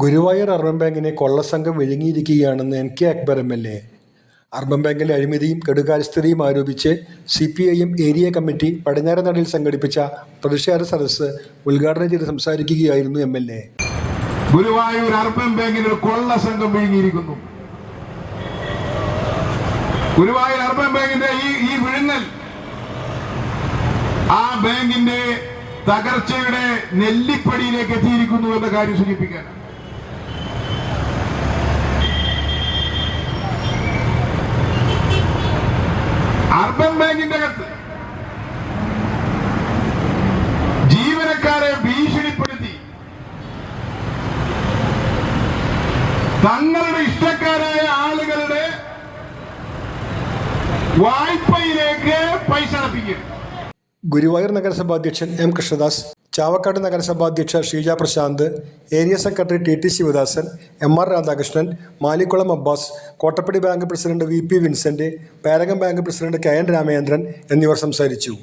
Guruvayur urban ബാങ്കിനെ കൊള്ളസംഘം വിഴുങ്ങിയിരിക്കുകയാണെന്ന് N K Akbar M L A. Urban ബാങ്കിലെ അഴിമതിയും കെടുകാര്യസ്ഥതയും ആരോപിച്ച് C P I area committee പടിഞ്ഞാറൻ നടയിൽ സംഘടിപ്പിച്ച പ്രതിഷേധ സദസ്സ് ഉദ്ഘാടനം ചെയ്ത് സംസാരിക്കുകയായിരുന്നു M L A. Guruvayur urban ബാങ്കിന് ഒരു വിഴുങ്ങിയിരിക്കുന്നു. ഗുരുവായൂർ അർബൻ ബാങ്കിന്റെ ഈ ഈ വിഴുങ്ങൽ ആ ബാങ്കിന്റെ തകർച്ചയുടെ നെല്ലിപ്പടിയിലേക്ക് എത്തിയിരിക്കുന്നു എന്ന കാര്യം സൂചിപ്പിക്കാനാണ്. അർബൻ ബാങ്കിന്റെ അകത്ത്. ജീവനക്കാരെ ഭീഷണിപ്പെടുത്തി. തങ്ങളുടെ ഇഷ്ടക്കാരായ ആളുകളുടെ വായ്പയിലേക്ക് പൈസ അടപ്പിക്കും ഗുരുവായൂർ നഗരസഭാ അധ്യക്ഷൻ എം കൃഷ്ണദാസ് ചാവക്കാട് നഗരസഭാ അധ്യക്ഷ Sheeja Prashanth area secretary T T Sivadasan M R Radhakrishnan Malikkulam Abbas Kottappadi bank president V P Vincent Perakam bank president K N Ramendran എന്നിവർ സംസാരിച്ചു.